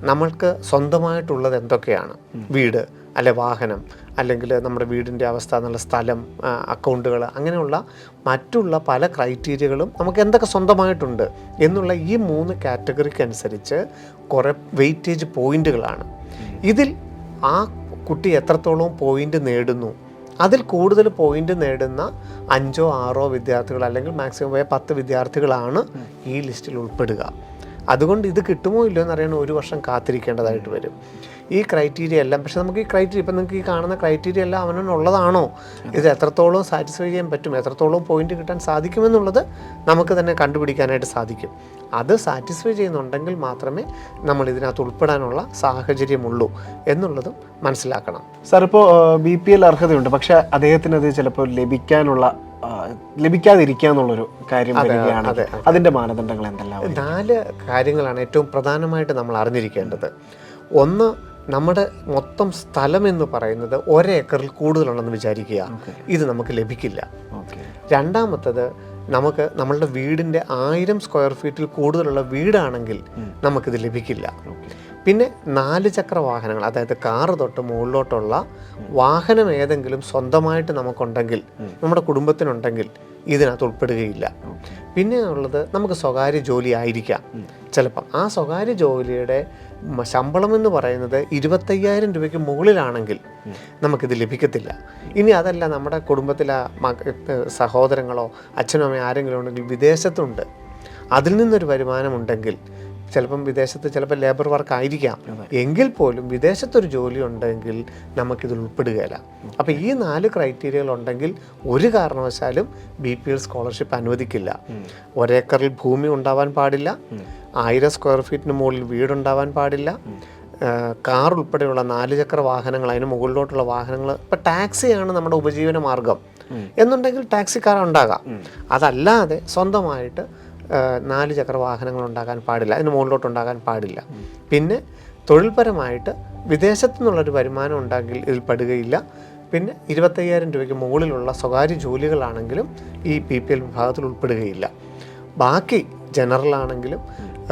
നമ്മൾക്ക് സ്വന്തമായിട്ടുള്ളത് എന്തൊക്കെയാണ്? വീട് അല്ലെ വാഹനം അല്ലെങ്കിൽ നമ്മുടെ വീടിന്റെ അവസ്ഥ എന്നുള്ള സ്ഥലം അക്കൗണ്ടുകൾ അങ്ങനെയുള്ള മറ്റുള്ള പല ക്രൈറ്റീരിയകളും നമുക്ക് എന്തൊക്കെ സ്വന്തമായിട്ടുണ്ട് എന്നുള്ള ഈ മൂന്ന് കാറ്റഗറിക്ക് അനുസരിച്ച് കുറേ വെയിറ്റേജ് പോയിന്റുകളാണ്. ഇതിൽ ആ കുട്ടി എത്രത്തോളം പോയിന്റ് നേടുന്നു? അതിൽ കൂടുതൽ പോയിന്റ് നേടുന്ന അഞ്ചോ ആറോ വിദ്യാർത്ഥികൾ അല്ലെങ്കിൽ മാക്സിമം പോയ പത്ത് വിദ്യാർത്ഥികളാണ് ഈ ലിസ്റ്റിൽ ഉൾപ്പെടുക. അതുകൊണ്ട് ഇത് കിട്ടുമോ ഇല്ലയോ എന്നറിയാൻ ഒരു വർഷം കാത്തിരിക്കേണ്ടതായിട്ട് വരും. ഈ ക്രൈറ്റീരിയ എല്ലാം പക്ഷെ നമുക്ക് ഈ ക്രൈറ്റീരിയ ഇപ്പം നിങ്ങൾക്ക് ഈ കാണുന്ന ക്രൈറ്റീരിയ എല്ലാം അവനുള്ളതാണോ ഇത് എത്രത്തോളം സാറ്റിസ്ഫൈ ചെയ്യാൻ പറ്റും? എത്രത്തോളം പോയിന്റ് കിട്ടാൻ സാധിക്കുമെന്നുള്ളത് നമുക്ക് തന്നെ കണ്ടുപിടിക്കാനായിട്ട് സാധിക്കും. അത് സാറ്റിസ്ഫൈ ചെയ്യുന്നുണ്ടെങ്കിൽ മാത്രമേ നമ്മൾ ഇതിനകത്ത് ഉൾപ്പെടാനുള്ള സാഹചര്യമുള്ളൂ എന്നുള്ളതും മനസ്സിലാക്കണം.
സാർ ഇപ്പോൾ ബി പി എൽ അർഹതയുണ്ട്. പക്ഷേ അദ്ദേഹത്തിന് അത് ചിലപ്പോൾ ലഭിക്കാനുള്ള ലഭിക്കാതിരിക്കാന്നുള്ളൊരു കാര്യം വരികയാണ് അതിന്റെ മാനദണ്ഡങ്ങൾ എന്തെല്ലാം
നാല് കാര്യങ്ങളാണ് ഏറ്റവും പ്രധാനമായിട്ട് നമ്മൾ അറിഞ്ഞിരിക്കേണ്ടത്. ഒന്ന് നമ്മുടെ മൊത്തം സ്ഥലം എന്ന് പറയുന്നത് ഒരേക്കറിൽ കൂടുതലുണ്ടെന്ന് വിചാരിക്കുക. ഇത് നമുക്ക് ലഭിക്കില്ല. രണ്ടാമത്തത് നമുക്ക് നമ്മളുടെ വീടിന്റെ ആയിരം സ്ക്വയർ ഫീറ്റിൽ കൂടുതലുള്ള വീടാണെങ്കിൽ നമുക്കിത് ലഭിക്കില്ല. പിന്നെ നാല് ചക്ര വാഹനങ്ങൾ അതായത് കാറ് തൊട്ട് മുകളിലോട്ടുള്ള വാഹനം ഏതെങ്കിലും സ്വന്തമായിട്ട് നമുക്കുണ്ടെങ്കിൽ നമ്മുടെ കുടുംബത്തിനുണ്ടെങ്കിൽ ഇതിനകത്ത് ഉൾപ്പെടുകയില്ല. പിന്നെ ഉള്ളത് നമുക്ക് സ്വകാര്യ ജോലി ആയിരിക്കാം. ചിലപ്പം ആ സ്വകാര്യ ജോലിയുടെ ശമ്പളം എന്ന് പറയുന്നത് ഇരുപത്തയ്യായിരം രൂപയ്ക്ക് മുകളിലാണെങ്കിൽ നമുക്കിത് ലഭിക്കത്തില്ല. ഇനി അതല്ല നമ്മുടെ കുടുംബത്തിലെ സഹോദരങ്ങളോ അച്ഛനോ അമ്മയോ ആരെങ്കിലും ഉണ്ടെങ്കിൽ വിദേശത്തുണ്ട്. അതിൽ നിന്നൊരു വരുമാനമുണ്ടെങ്കിൽ ചിലപ്പം വിദേശത്ത് ചിലപ്പോൾ ലേബർ വർക്ക് ആയിരിക്കാം. എങ്കിൽ പോലും വിദേശത്തൊരു ജോലി ഉണ്ടെങ്കിൽ നമുക്കിതിൽ ഉൾപ്പെടുകയില്ല. അപ്പോൾ ഈ നാല് ക്രൈറ്റീരിയകൾ ഉണ്ടെങ്കിൽ ഒരു കാരണവശാലും ബി പി എൽ സ്കോളർഷിപ്പ് അനുവദിക്കില്ല. ഒരേക്കറിൽ ഭൂമി ഉണ്ടാവാൻ പാടില്ല. ആയിരം സ്ക്വയർ ഫീറ്റിന് മുകളിൽ വീടുണ്ടാവാൻ പാടില്ല. കാർ ഉൾപ്പെടെയുള്ള നാല് ചക്ര വാഹനങ്ങൾ അതിന് മുകളിലോട്ടുള്ള വാഹനങ്ങൾ ഇപ്പം ടാക്സിയാണ് നമ്മുടെ ഉപജീവന മാർഗം. എന്നുണ്ടെങ്കിൽ ടാക്സിക്കാർ കാർ ഉണ്ടാകാം അതല്ലാതെ സ്വന്തമായിട്ട് നാല് ചക്ര വാഹനങ്ങൾ ഉണ്ടാകാൻ പാടില്ല. അതിന് മുകളിലോട്ട് ഉണ്ടാകാൻ പാടില്ല. പിന്നെ തൊഴിൽപരമായിട്ട് വിദേശത്തു നിന്നുള്ളൊരു വരുമാനം ഉണ്ടെങ്കിൽ ഇതിൽ പെടുകയില്ല. പിന്നെ ഇരുപത്തയ്യായിരം രൂപയ്ക്ക് മുകളിലുള്ള സ്വകാര്യ ജോലികളാണെങ്കിലും ഈ പി പി എൽ വിഭാഗത്തിൽ ഉൾപ്പെടുകയില്ല. ബാക്കി ജനറൽ ആണെങ്കിലും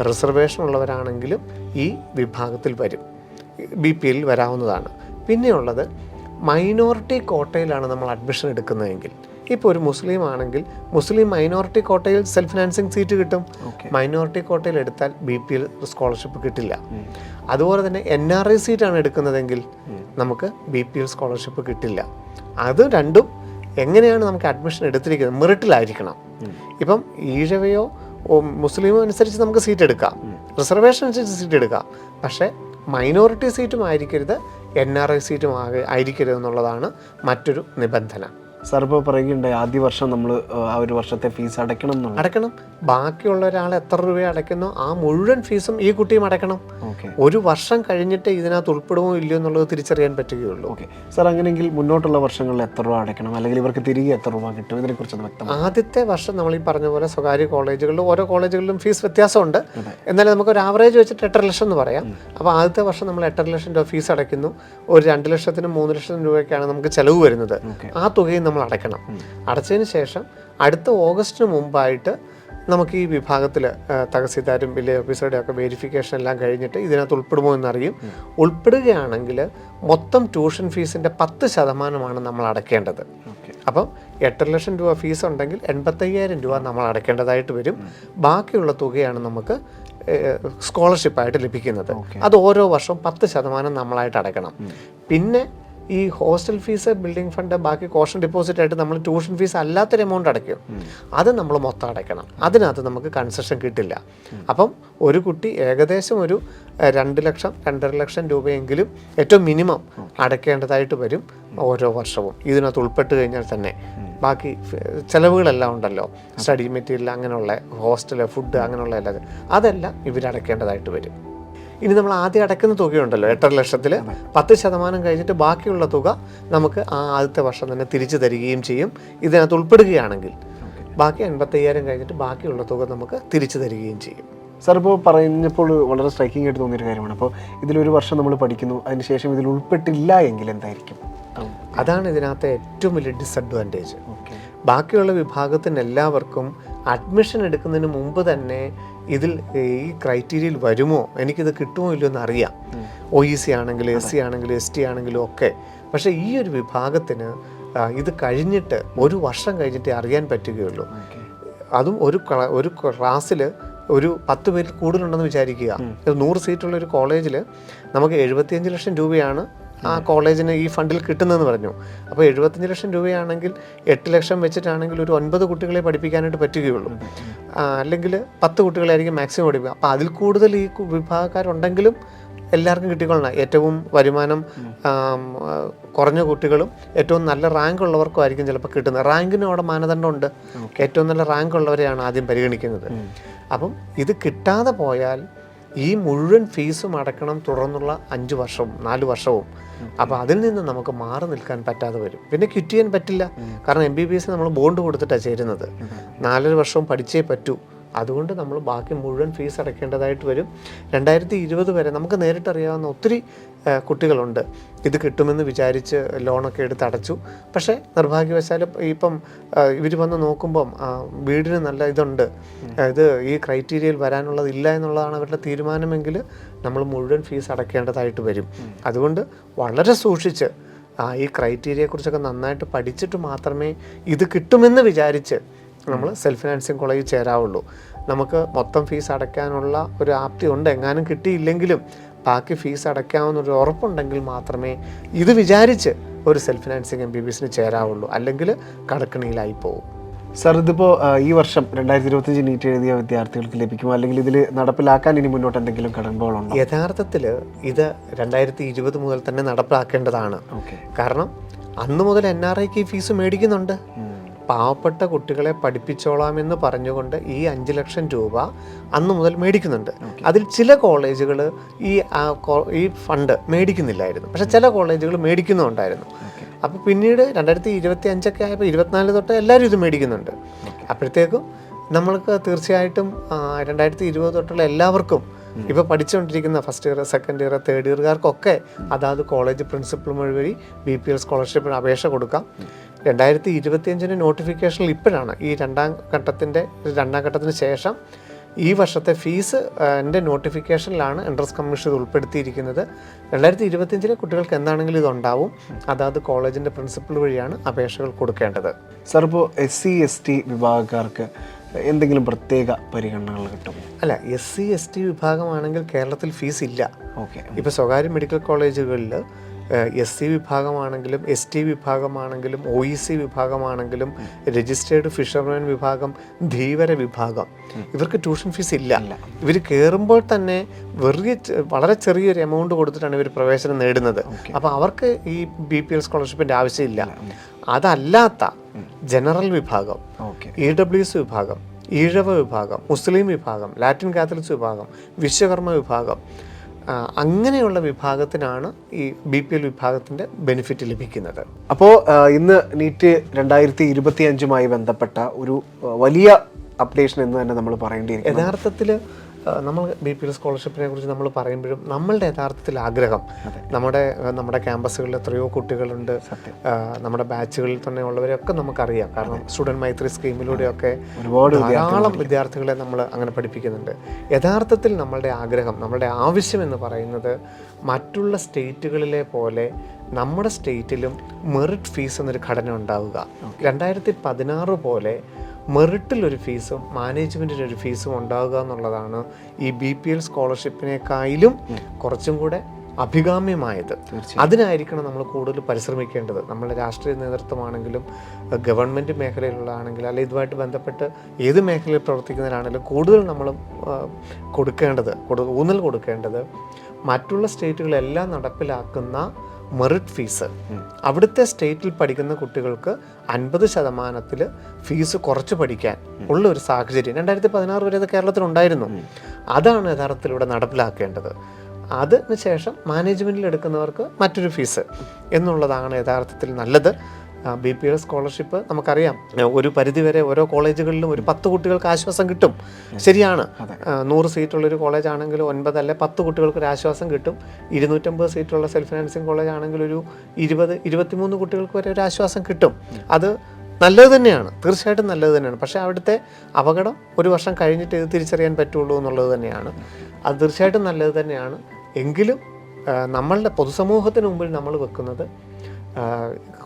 റിസർവേഷൻ ഉള്ളവരാണെങ്കിലും ഈ വിഭാഗത്തിൽ വരും. ബി പി എല്ലിൽ വരാവുന്നതാണ്. പിന്നെയുള്ളത് മൈനോറിറ്റി കോട്ടയിലാണ് നമ്മൾ അഡ്മിഷൻ എടുക്കുന്നതെങ്കിൽ. ഇപ്പോൾ ഒരു മുസ്ലിം ആണെങ്കിൽ മുസ്ലിം മൈനോറിറ്റി കോട്ടയിൽ സെൽഫ് ഫിനാൻസിങ് സീറ്റ് കിട്ടും. മൈനോറിറ്റി കോട്ടയിൽ എടുത്താൽ ബി പി എൽ സ്കോളർഷിപ്പ് കിട്ടില്ല. അതുപോലെ തന്നെ എൻ ആർ ഐ സീറ്റാണ് എടുക്കുന്നതെങ്കിൽ നമുക്ക് ബി പി എൽ സ്കോളർഷിപ്പ് കിട്ടില്ല. അത് രണ്ടും എങ്ങനെയാണ് നമുക്ക് അഡ്മിഷൻ എടുത്തിരിക്കുന്നത്? മെറിറ്റിലായിരിക്കണം ഇപ്പം ഈഴവയോ മുസ്ലിമോ അനുസരിച്ച് നമുക്ക് സീറ്റ് എടുക്കാം. റിസർവേഷൻ അനുസരിച്ച് സീറ്റ് എടുക്കാം. പക്ഷേ മൈനോറിറ്റി സീറ്റും ആയിരിക്കരുത് എൻ ആർ ഐ സീറ്റും ആകെ ആയിരിക്കരുത് എന്നുള്ളതാണ് മറ്റൊരു നിബന്ധന.
സാർ ഇപ്പോൾ പറയുകയുണ്ടായി ആദ്യ വർഷം നമ്മൾ ആ ഒരു വർഷത്തെ ഫീസ് അടയ്ക്കണം എന്നുള്ളത്.
അടയ്ക്കണം. ബാക്കിയുള്ള ഒരാൾ എത്ര രൂപ അടയ്ക്കുന്നോ ആ മുഴുവൻ ഫീസും ഈ കുട്ടിയും അടയ്ക്കണം.
ഓക്കെ.
ഒരു വർഷം കഴിഞ്ഞിട്ട് ഇതിനകത്ത് ഉൾപ്പെടുമോ ഇല്ലയോ എന്നുള്ളത് തിരിച്ചറിയാൻ പറ്റുകയുള്ളൂ.
ഓക്കെ. സാർ അങ്ങനെയെങ്കിൽ മുന്നോട്ടുള്ള വർഷങ്ങളിൽ എത്ര രൂപ അടയ്ക്കണം? അല്ലെങ്കിൽ ഇവർക്ക് തിരികെ എത്ര രൂപ കിട്ടും? ഇതിനെക്കുറിച്ച് വ്യക്തമാണ്
ആദ്യത്തെ വർഷം നമ്മൾ ഈ പറഞ്ഞ പോലെ സ്വകാര്യ കോളേജുകളിൽ ഓരോ കോളേജുകളിലും ഫീസ് വ്യത്യാസമുണ്ട്. എന്നാലും നമുക്ക് ഒരു ആവറേജ് വെച്ചിട്ട് എട്ടര ലക്ഷം എന്ന് പറയാം. അപ്പോൾ ആദ്യത്തെ വർഷം നമ്മൾ എട്ടര ലക്ഷം രൂപ ഫീസ് അടയ്ക്കുന്നു. ഒരു രണ്ട് ലക്ഷത്തിനും മൂന്ന് ലക്ഷത്തിനും രൂപയ്ക്കാണ് നമുക്ക് ചിലവ് വരുന്നത്. ആ തുകയും നമ്മൾ അടയ്ക്കണം. അടച്ചതിന് ശേഷം അടുത്ത ഓഗസ്റ്റിന് മുമ്പായിട്ട് നമുക്ക് ഈ വിഭാഗത്തിൽ തഹസീൽദാരും വില്ലേജ് ഓഫീസറുടെ ഒക്കെ വെരിഫിക്കേഷൻ എല്ലാം കഴിഞ്ഞിട്ട് ഇതിനകത്ത് ഉൾപ്പെടുമോ എന്നറിയും. ഉൾപ്പെടുകയാണെങ്കിൽ മൊത്തം ട്യൂഷൻ ഫീസിന്റെ പത്ത് ശതമാനമാണ് നമ്മൾ അടയ്ക്കേണ്ടത്. അപ്പം എട്ടര ലക്ഷം രൂപ ഫീസ് ഉണ്ടെങ്കിൽ എൺപത്തയ്യായിരം രൂപ നമ്മൾ അടയ്ക്കേണ്ടതായിട്ട് വരും. ബാക്കിയുള്ള തുകയാണ് നമുക്ക് സ്കോളർഷിപ്പായിട്ട് ലഭിക്കുന്നത്. അത് ഓരോ വർഷവും പത്ത് ശതമാനം നമ്മളായിട്ട് അടയ്ക്കണം. പിന്നെ ഈ ഹോസ്റ്റൽ ഫീസ് ബിൽഡിംഗ് ഫണ്ട് ബാക്കി കോഷൻ ഡെപ്പോസിറ്റ് ആയിട്ട് നമ്മൾ ട്യൂഷൻ ഫീസ് അല്ലാത്തൊരു എമൗണ്ട് അടയ്ക്കും. അത് നമ്മൾ മൊത്തം അടയ്ക്കണം. അതിനകത്ത് നമുക്ക് കൺസെഷൻ കിട്ടില്ല. അപ്പം ഒരു കുട്ടി ഏകദേശം ഒരു രണ്ട് ലക്ഷം രണ്ടര ലക്ഷം രൂപയെങ്കിലും ഏറ്റവും മിനിമം അടയ്ക്കേണ്ടതായിട്ട് വരും ഓരോ വർഷവും. ഇതിനകത്ത് ഉൾപ്പെട്ട് കഴിഞ്ഞാൽ തന്നെ. ബാക്കി ചിലവുകളെല്ലാം ചെലവുകളെല്ലാം ഉണ്ടല്ലോ. സ്റ്റഡി മെറ്റീരിയൽ അങ്ങനെയുള്ള ഹോസ്റ്റൽ ഫുഡ് അങ്ങനെയുള്ള എല്ലാം. അതെല്ലാം ഇവരടയ്ക്കേണ്ടതായിട്ട് വരും. ഇനി നമ്മൾ ആദ്യം അടയ്ക്കുന്ന തുകയുണ്ടല്ലോ എട്ടര ലക്ഷത്തിൽ പത്ത് ശതമാനം കഴിഞ്ഞിട്ട് ബാക്കിയുള്ള തുക നമുക്ക് ആ ആദ്യത്തെ വർഷം തന്നെ തിരിച്ചു തരികയും ചെയ്യും. ഇതിനകത്ത് ഉൾപ്പെടുകയാണെങ്കിൽ ബാക്കി എൺപത്തയ്യായിരം കഴിഞ്ഞിട്ട് ബാക്കിയുള്ള തുക നമുക്ക് തിരിച്ചു തരികയും ചെയ്യും.
സാർ ഇപ്പോൾ പറഞ്ഞപ്പോൾ വളരെ സ്ട്രൈക്കിംഗ് ആയിട്ട് തോന്നിയൊരു കാര്യമാണ്. അപ്പോൾ ഇതിലൊരു വർഷം നമ്മൾ പഠിക്കുന്നു അതിനുശേഷം ഇതിൽ ഉൾപ്പെട്ടില്ല എങ്കിൽ എന്തായിരിക്കും?
അതാണ് ഇതിനകത്തെ ഏറ്റവും വലിയ
ഡിസഡ്വാന്റേജ്
ബാക്കിയുള്ള വിഭാഗത്തിന് എല്ലാവർക്കും അഡ്മിഷൻ എടുക്കുന്നതിന് മുമ്പ് തന്നെ ഇതിൽ ഈ ക്രൈറ്റീരിയയിൽ വരുമോ? എനിക്കിത് കിട്ടുമോ ഇല്ലയോ എന്ന് അറിയാം ഒ ഇ സി ആണെങ്കിലും എസ് സി ആണെങ്കിലും എസ് ടി ആണെങ്കിലും ഒക്കെ. പക്ഷേ ഈ ഒരു വിഭാഗത്തിന് ഇത് കഴിഞ്ഞിട്ട് ഒരു വർഷം കഴിഞ്ഞിട്ടേ അറിയാൻ പറ്റുകയുള്ളൂ. അതും ഒരു ഒരു ക്ലാസ്സിൽ ഒരു പത്ത് പേരിൽ കൂടുതലുണ്ടെന്ന് വിചാരിക്കുക. നൂറ് സീറ്റുള്ള ഒരു കോളേജിൽ നമുക്ക് എഴുപത്തിയഞ്ച് ലക്ഷം രൂപയാണ് ആ കോളേജിന് ഈ ഫണ്ടിൽ കിട്ടുന്നതെന്ന് പറഞ്ഞു. അപ്പോൾ എഴുപത്തഞ്ച് ലക്ഷം രൂപയാണെങ്കിൽ എട്ട് ലക്ഷം വെച്ചിട്ടാണെങ്കിൽ ഒരു ഒൻപത് കുട്ടികളെ പഠിപ്പിക്കാനായിട്ട് പറ്റുകയുള്ളൂ. അല്ലെങ്കിൽ പത്ത് കുട്ടികളായിരിക്കും മാക്സിമം പഠിപ്പിക്കുക. അപ്പോൾ അതിൽ കൂടുതൽ ഈ വിഭാഗക്കാരുണ്ടെങ്കിലും എല്ലാവർക്കും കിട്ടിക്കൊള്ളണം. ഏറ്റവും വരുമാനം കുറഞ്ഞ കുട്ടികളും ഏറ്റവും നല്ല റാങ്ക് ഉള്ളവർക്കും ആയിരിക്കും ചിലപ്പോൾ കിട്ടുന്നത്. റാങ്കിനും അവിടെ മാനദണ്ഡമുണ്ട് ഏറ്റവും നല്ല റാങ്ക് ഉള്ളവരെയാണ് ആദ്യം പരിഗണിക്കുന്നത്. അപ്പം ഇത് കിട്ടാതെ പോയാൽ ഈ മുഴുവൻ ഫീസും അടക്കണം തുടർന്നുള്ള അഞ്ച് വർഷവും നാല് വർഷവും. അപ്പോൾ അതിൽ നിന്ന് നമുക്ക് മാറി നിൽക്കാൻ പറ്റാതെ വരും. പിന്നെ ക്വിറ്റ് ചെയ്യാൻ പറ്റില്ല. കാരണം എം ബി ബി എസ് നമ്മൾ ബോണ്ട് കൊടുത്തിട്ടാണ് ചേരുന്നത്. നാലര വർഷവും പഠിച്ചേ പറ്റൂ. അതുകൊണ്ട് നമ്മൾ ബാക്കി മുഴുവൻ ഫീസ് അടയ്ക്കേണ്ടതായിട്ട് വരും. രണ്ടായിരത്തി ഇരുപത് വരെ നമുക്ക് നേരിട്ടറിയാവുന്ന ഒത്തിരി കുട്ടികളുണ്ട്. ഇത് കിട്ടുമെന്ന് വിചാരിച്ച് ലോണൊക്കെ എടുത്ത് അടച്ചു. പക്ഷേ നിർഭാഗ്യവശാൽ ഇപ്പം ഇവർ വന്ന് നോക്കുമ്പം വീടിന് നല്ല ഇതുണ്ട്. ഇത് ഈ ക്രൈറ്റീരിയയിൽ വരാനുള്ളത് ഇല്ല എന്നുള്ളതാണ് അവരുടെ തീരുമാനമെങ്കിൽ നമ്മൾ മുഴുവൻ ഫീസ് അടയ്ക്കേണ്ടതായിട്ട് വരും. അതുകൊണ്ട് വളരെ സൂക്ഷിച്ച് ആ ഈ ക്രൈറ്റീരിയയെക്കുറിച്ചൊക്കെ നന്നായിട്ട് പഠിച്ചിട്ട് മാത്രമേ ഇത് കിട്ടുമെന്ന് വിചാരിച്ച് നമ്മൾ സെൽഫ് ഫിനാൻസിങ് കോളേജിൽ ചേരാവുള്ളൂ. നമുക്ക് മൊത്തം ഫീസ് അടയ്ക്കാനുള്ള ഒരു ആപ്തി ഉണ്ട്. എങ്ങാനും കിട്ടിയില്ലെങ്കിലും ബാക്കി ഫീസ് അടയ്ക്കാവുന്ന ഒരു ഉറപ്പുണ്ടെങ്കിൽ മാത്രമേ ഇത് വിചാരിച്ച് ഒരു self financing M B B എസിന് ചേരാവുള്ളൂ. അല്ലെങ്കിൽ കടക്കണിയിലായി പോകും
സാർ ഇതിപ്പോൾ ഈ വർഷം രണ്ടായിരത്തി ഇരുപത്തഞ്ച് നീറ്റ് എഴുതിയ വിദ്യാർത്ഥികൾക്ക് ലഭിക്കുമോ? അല്ലെങ്കിൽ ഇതിൽ നടപ്പിലാക്കാൻ ഇനി മുന്നോട്ട് എന്തെങ്കിലും കടമ്പകളുണ്ടോ?
യഥാർത്ഥത്തിൽ ഇത് രണ്ടായിരത്തി ഇരുപത് മുതൽ തന്നെ നടപ്പിലാക്കേണ്ടതാണ്.
ഓക്കെ.
കാരണം അന്ന് മുതൽ എൻ ആർ ഐക്ക് ഈ ഫീസ് മേടിക്കുന്നുണ്ട്. പാവപ്പെട്ട കുട്ടികളെ പഠിപ്പിച്ചോളാമെന്ന് പറഞ്ഞുകൊണ്ട് ഈ അഞ്ച് ലക്ഷം രൂപ അന്ന് മുതൽ മേടിക്കുന്നുണ്ട്. അതിൽ ചില കോളേജുകൾ ഈ ഈ ഫണ്ട് മേടിക്കുന്നില്ലായിരുന്നു. പക്ഷെ ചില കോളേജുകൾ മേടിക്കുന്നുണ്ടായിരുന്നു. അപ്പോൾ പിന്നീട് രണ്ടായിരത്തി ഇരുപത്തി അഞ്ചൊക്കെ ആയപ്പോൾ ഇരുപത്തിനാല് തൊട്ട് എല്ലാവരും ഇത് മേടിക്കുന്നുണ്ട്. അപ്പോഴത്തേക്കും നമ്മൾക്ക് തീർച്ചയായിട്ടും രണ്ടായിരത്തി ഇരുപത് തൊട്ടുള്ള എല്ലാവർക്കും ഇപ്പോൾ പഠിച്ചുകൊണ്ടിരിക്കുന്ന first year second year third ഇയർകാർക്കൊക്കെ അതാത് കോളേജ് പ്രിൻസിപ്പൽ വഴി ബി പി എൽ സ്കോളർഷിപ്പിന് അപേക്ഷ കൊടുക്കാം. രണ്ടായിരത്തി ഇരുപത്തിയഞ്ചിന് നോട്ടിഫിക്കേഷനിൽ ഇപ്പോഴാണ് ഈ രണ്ടാം ഘട്ടത്തിന്റെ രണ്ടാം ഘട്ടത്തിന് ശേഷം ഈ വർഷത്തെ ഫീസ് എന്റെ നോട്ടിഫിക്കേഷനിലാണ് എൻട്രൻസ് കമ്മീഷൻ ഇത് ഉൾപ്പെടുത്തിയിരിക്കുന്നത്. രണ്ടായിരത്തി ഇരുപത്തിയഞ്ചിലെ കുട്ടികൾക്ക് എന്താണെങ്കിലും ഇതുണ്ടാവും. അതാത് കോളേജിന്റെ പ്രിൻസിപ്പൽ വഴിയാണ് അപേക്ഷകൾ കൊടുക്കേണ്ടത്.
സാർ ഇപ്പോൾ എസ് സി എസ് ടി വിഭാഗക്കാർക്ക് എന്തെങ്കിലും പ്രത്യേക പരിഗണനകൾ കിട്ടും?
അല്ല എസ് സി എസ് ടി വിഭാഗമാണെങ്കിൽ കേരളത്തിൽ ഫീസ് ഇല്ല.
ഓക്കെ
ഇപ്പോൾ സ്വകാര്യ മെഡിക്കൽ കോളേജുകളിൽ എസ് സി വിഭാഗമാണെങ്കിലും എസ് ടി വിഭാഗമാണെങ്കിലും ഒ ഇ സി വിഭാഗമാണെങ്കിലും രജിസ്റ്റേർഡ് ഫിഷർമാൻ വിഭാഗം ധീവര വിഭാഗം. ഇവർക്ക് ട്യൂഷൻ ഫീസ് ഇല്ല. ഇവർ കയറുമ്പോൾ തന്നെ വെറിയ വളരെ ചെറിയൊരു എമൗണ്ട് കൊടുത്തിട്ടാണ് ഇവർ പ്രവേശനം നേടുന്നത്. അപ്പോൾ അവർക്ക് ഈ ബി പി എൽ സ്കോളർഷിപ്പിന്റെ ആവശ്യമില്ല. അതല്ലാത്ത ജനറൽ വിഭാഗം ഇ ഡബ്ല്യു എസ് വിഭാഗം ഈഴവ വിഭാഗം മുസ്ലിം വിഭാഗം ലാറ്റിൻ കാത്തലിക്സ് വിഭാഗം വിശ്വകർമ്മ വിഭാഗം അങ്ങനെയുള്ള വിഭാഗത്തിനാണ് ഈ ബി പി എൽ വിഭാഗത്തിന്റെ ബെനിഫിറ്റ് ലഭിക്കുന്നത്.
അപ്പോൾ ഇന്ന് നീറ്റ് രണ്ടായിരത്തി ഇരുപത്തി അഞ്ചുമായി ബന്ധപ്പെട്ട ഒരു വലിയ അപ്ഡേഷൻ എന്ന് തന്നെ നമ്മൾ പറയേണ്ടി
യഥാർത്ഥത്തിൽ നമ്മൾ ബി പി എൽ സ്കോളർഷിപ്പിനെ കുറിച്ച് നമ്മൾ പറയുമ്പോഴും നമ്മളുടെ യഥാർത്ഥത്തിൽ ആഗ്രഹം. നമ്മുടെ നമ്മുടെ ക്യാമ്പസുകളിൽ എത്രയോ കുട്ടികളുണ്ട്. നമ്മുടെ ബാച്ചുകളിൽ തന്നെ ഉള്ളവരെയൊക്കെ നമുക്കറിയാം. കാരണം സ്റ്റുഡന്റ് മൈത്രി സ്കീമിലൂടെയൊക്കെ
ഒരുപാട്
ധാരാളം വിദ്യാർത്ഥികളെ നമ്മൾ അങ്ങനെ പഠിപ്പിക്കുന്നുണ്ട്. യഥാർത്ഥത്തിൽ നമ്മളുടെ ആഗ്രഹം നമ്മളുടെ ആവശ്യം എന്ന് പറയുന്നത് മറ്റുള്ള സ്റ്റേറ്റുകളിലെ പോലെ നമ്മുടെ സ്റ്റേറ്റിലും മെറിറ്റ് ഫീസ് എന്നൊരു ഘടന ഉണ്ടാവുക. രണ്ടായിരത്തി പതിനാറ് പോലെ ഒരു ഫീസും മാനേജ്മെന്റിന് ഒരു ഫീസും ഉണ്ടാവുക എന്നുള്ളതാണ് ഈ ബി പി എൽ സ്കോളർഷിപ്പിനേക്കാളും കുറച്ചും കൂടെ അഭികാമ്യമായത്. അതിനായിരിക്കണം നമ്മൾ കൂടുതൽ പരിശ്രമിക്കേണ്ടത്. നമ്മുടെ രാഷ്ട്രീയ നേതൃത്വമാണെങ്കിലും ഗവൺമെന്റ് മേഖലയിലുള്ളതാണെങ്കിലും അല്ലെങ്കിൽ ഇതുമായിട്ട് ബന്ധപ്പെട്ട് ഏത് മേഖലയിൽ പ്രവർത്തിക്കുന്നവരാണെങ്കിലും കൂടുതൽ നമ്മൾ കൊടുക്കേണ്ടത് കൊടു- ഊന്നൽ കൊടുക്കേണ്ടത് മറ്റുള്ള സ്റ്റേറ്റുകളെല്ലാം നടപ്പിലാക്കുന്ന മെറിറ്റ് ഫീസ് അവിടുത്തെ സ്റ്റേറ്റിൽ പഠിക്കുന്ന കുട്ടികൾക്ക് അൻപത് ശതമാനത്തിൽ ഫീസ് കുറച്ച് പഠിക്കാൻ ഉള്ള ഒരു സാഹചര്യം. രണ്ടായിരത്തി പതിനാറ് വരെ അത് കേരളത്തിലുണ്ടായിരുന്നു അതാണ് യഥാർത്ഥത്തിൽ ഇവിടെ നടപ്പിലാക്കേണ്ടത്. അതിന് ശേഷം മാനേജ്മെന്റിൽ എടുക്കുന്നവർക്ക് മറ്റൊരു ഫീസ് എന്നുള്ളതാണ് യഥാർത്ഥത്തിൽ നല്ലത്. ബി പി എൽ സ്കോളർഷിപ്പ് നമുക്കറിയാം. ഒരു പരിധിവരെ ഓരോ കോളേജുകളിലും ഒരു പത്ത് കുട്ടികൾക്ക് ആശ്വാസം കിട്ടും. ശരിയാണ്. നൂറ് സീറ്റുള്ളൊരു കോളേജ് ആണെങ്കിൽ അല്ലെ പത്ത് കുട്ടികൾക്ക് ഒരു ആശ്വാസം കിട്ടും. ഇരുന്നൂറ്റമ്പത് സീറ്റുള്ള സെൽഫ് ഫിനാൻസിങ് കോളേജ് ആണെങ്കിൽ ഒരു ഇരുപത് ഇരുപത്തിമൂന്ന് കുട്ടികൾക്ക് വരെ ഒരു ആശ്വാസം കിട്ടും. അത് നല്ലത് തന്നെയാണ്. തീർച്ചയായിട്ടും നല്ലത് തന്നെയാണ്. പക്ഷേ അവിടുത്തെ അപകടം ഒരു വർഷം കഴിഞ്ഞിട്ട് ഇത് തിരിച്ചറിയാൻ പറ്റുള്ളൂ എന്നുള്ളത് തന്നെയാണ്. അത് തീർച്ചയായിട്ടും നല്ലത് തന്നെയാണ്. എങ്കിലും നമ്മളുടെ പൊതുസമൂഹത്തിന് മുമ്പിൽ നമ്മൾ വെക്കുന്നത്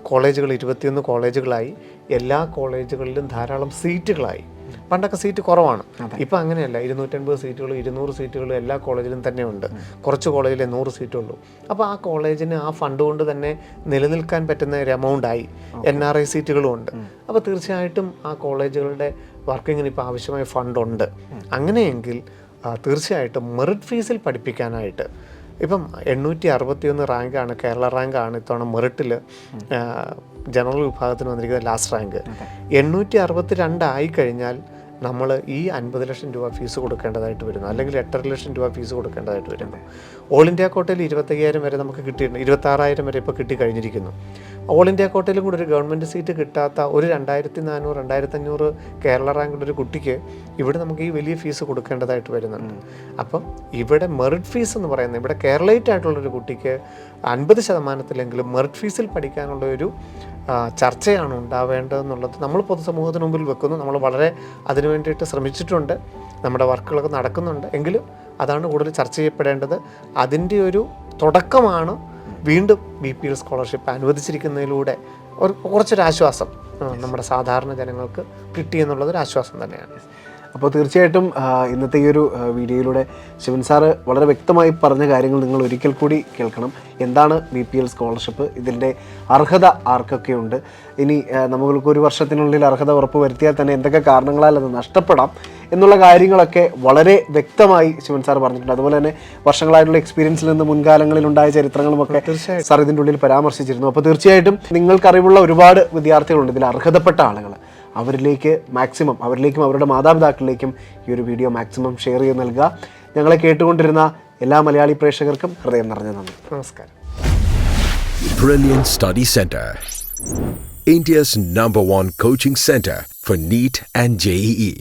കോളേജുകൾ ഇരുപത്തിയൊന്ന് കോളേജുകളായി എല്ലാ കോളേജുകളിലും ധാരാളം സീറ്റുകളായി. പണ്ടൊക്കെ സീറ്റ് കുറവാണ്. ഇപ്പം അങ്ങനെയല്ല. ഇരുന്നൂറ്റൻപത് സീറ്റുകളും ഇരുന്നൂറ് സീറ്റുകളും എല്ലാ കോളേജിലും തന്നെ ഉണ്ട് കുറച്ച് കോളേജിലെ നൂറ് സീറ്റുള്ളൂ. അപ്പോൾ ആ കോളേജിന് ആ ഫണ്ട് കൊണ്ട് തന്നെ നിലനിൽക്കാൻ പറ്റുന്ന ഒരു എമൗണ്ട് ആയി എൻ ആർ ഐ സീറ്റുകളും ഉണ്ട്. അപ്പോൾ തീർച്ചയായിട്ടും ആ കോളേജുകളുടെ വർക്കിങ്ങിന് ഇപ്പോൾ ആവശ്യമായ ഫണ്ടുണ്ട് അങ്ങനെയെങ്കിൽ തീർച്ചയായിട്ടും മെറിറ്റ് ഫീസിൽ പഠിപ്പിക്കാനായിട്ട് ഇപ്പം എണ്ണൂറ്റി അറുപത്തിയൊന്ന് റാങ്കാണ് കേരള റാങ്കാണ് ഇത്തവണ മെറിറ്റിൽ ജനറൽ വിഭാഗത്തിന് വന്നിരിക്കുന്ന ലാസ്റ്റ് റാങ്ക്. എണ്ണൂറ്റി അറുപത്തി രണ്ടായി കഴിഞ്ഞാൽ നമ്മൾ ഈ അൻപത് ലക്ഷം രൂപ ഫീസ് കൊടുക്കേണ്ടതായിട്ട് വരുന്നു. അല്ലെങ്കിൽ എട്ടര ലക്ഷം രൂപ ഫീസ് കൊടുക്കേണ്ടതായിട്ട് വരുന്നു. ഓൾ ഇന്ത്യ കോട്ടയിൽ ഇരുപത്തയ്യായിരം വരെ നമുക്ക് കിട്ടിയിട്ടുണ്ട്. ഇരുപത്താറായിരം വരെ ഇപ്പോൾ കിട്ടി കഴിഞ്ഞിരിക്കുന്നു. ഓൾ ഇന്ത്യ കോട്ടയിലും കൂടെ ഒരു ഗവൺമെന്റ് സീറ്റ് കിട്ടാത്ത ഒരു രണ്ടായിരത്തി നാനൂറ് രണ്ടായിരത്തി അഞ്ഞൂറ് കേരള റാങ്കുള്ള ഒരു കുട്ടിക്ക് ഇവിടെ നമുക്ക് ഈ വലിയ ഫീസ് കൊടുക്കേണ്ടതായിട്ട് വരുന്നുണ്ട്. അപ്പം ഇവിടെ മെറിറ്റ് ഫീസ് എന്ന് പറയുന്നത് ഇവിടെ കേരളൈറ്റ് ആയിട്ടുള്ളൊരു കുട്ടിക്ക് അൻപത് ശതമാനത്തിലെങ്കിലും മെറിറ്റ് ഫീസിൽ പഠിക്കാനുള്ള ഒരു ചർച്ചയാണ് ഉണ്ടാവേണ്ടതെന്നുള്ളത് നമ്മൾ പൊതുസമൂഹത്തിന് മുമ്പിൽ വെക്കുന്നു. നമ്മൾ വളരെ അതിനു വേണ്ടിയിട്ട് ശ്രമിച്ചിട്ടുണ്ട്. നമ്മുടെ വർക്കുകളൊക്കെ നടക്കുന്നുണ്ട്. എങ്കിലും അതാണ് കൂടുതൽ ചർച്ച ചെയ്യപ്പെടേണ്ടത്. അതിന്റെ ഒരു തുടക്കമാണ് വീണ്ടും ബി പി എൽ സ്കോളർഷിപ്പ് അനുവദിച്ചിരിക്കുന്നതിലൂടെ ഒരു കുറച്ചൊരു ആശ്വാസം നമ്മുടെ സാധാരണ ജനങ്ങൾക്ക് കിട്ടിയെന്നുള്ളത് ഒരു ആശ്വാസം തന്നെയാണ്.
അപ്പോൾ തീർച്ചയായിട്ടും ഇന്നത്തെ ഈ ഒരു വീഡിയോയിലൂടെ ശിവൻ സാറ് വളരെ വ്യക്തമായി പറഞ്ഞ കാര്യങ്ങൾ നിങ്ങൾ ഒരിക്കൽ കൂടി കേൾക്കണം. എന്താണ് ബി പി എൽ സ്കോളർഷിപ്പ് ഇതിന്റെ അർഹത ആർക്കൊക്കെയുണ്ട് ഇനി നമുക്ക് നമ്മൾക്ക് ഒരു വർഷത്തിനുള്ളിൽ അർഹത ഉറപ്പ് വരുത്തിയാൽ തന്നെ എന്തൊക്കെ കാരണങ്ങളാൽ അത് നഷ്ടപ്പെടാം എന്നുള്ള കാര്യങ്ങളൊക്കെ വളരെ വ്യക്തമായി ശിവൻ സാർ പറഞ്ഞിട്ടുണ്ട്. അതുപോലെ തന്നെ വർഷങ്ങളായിട്ടുള്ള എക്സ്പീരിയൻസിൽ നിന്ന് മുൻകാലങ്ങളിൽ ഉണ്ടായ ചരിത്രങ്ങളുമൊക്കെ സാർ ഇതിന്റെ ഉള്ളിൽ പരാമർശിച്ചിരുന്നു. അപ്പോൾ തീർച്ചയായിട്ടും നിങ്ങൾക്കറിവുള്ള ഒരുപാട് വിദ്യാർത്ഥികളുണ്ട്. ഇതിൽ അർഹതപ്പെട്ട ആളുകൾ. അവരിലേക്ക് മാക്സിമം അവരിലേക്കും അവരുടെ മാതാപിതാക്കളിലേക്കും ഈ ഒരു വീഡിയോ മാക്സിമം ഷെയർ ചെയ്ത് നൽകുക ഞങ്ങളെ കേട്ടുകൊണ്ടിരുന്ന എല്ലാ മലയാളി പ്രേക്ഷകർക്കും ഹൃദയം നിറഞ്ഞ നന്ദി
നമസ്കാരം
Brilliant Study Center. India's number one coaching center for NEET and JEE.